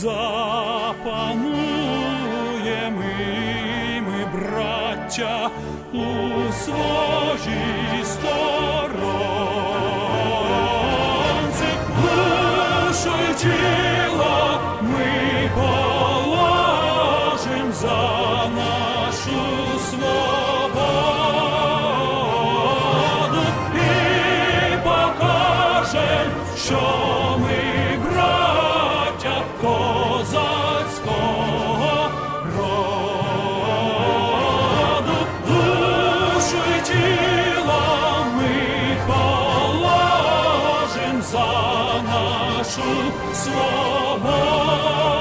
запануємо і ми, браття, у своїй сторонці, душу й тіло ми положим за нашу свободу. І покажем, що нашу свободу.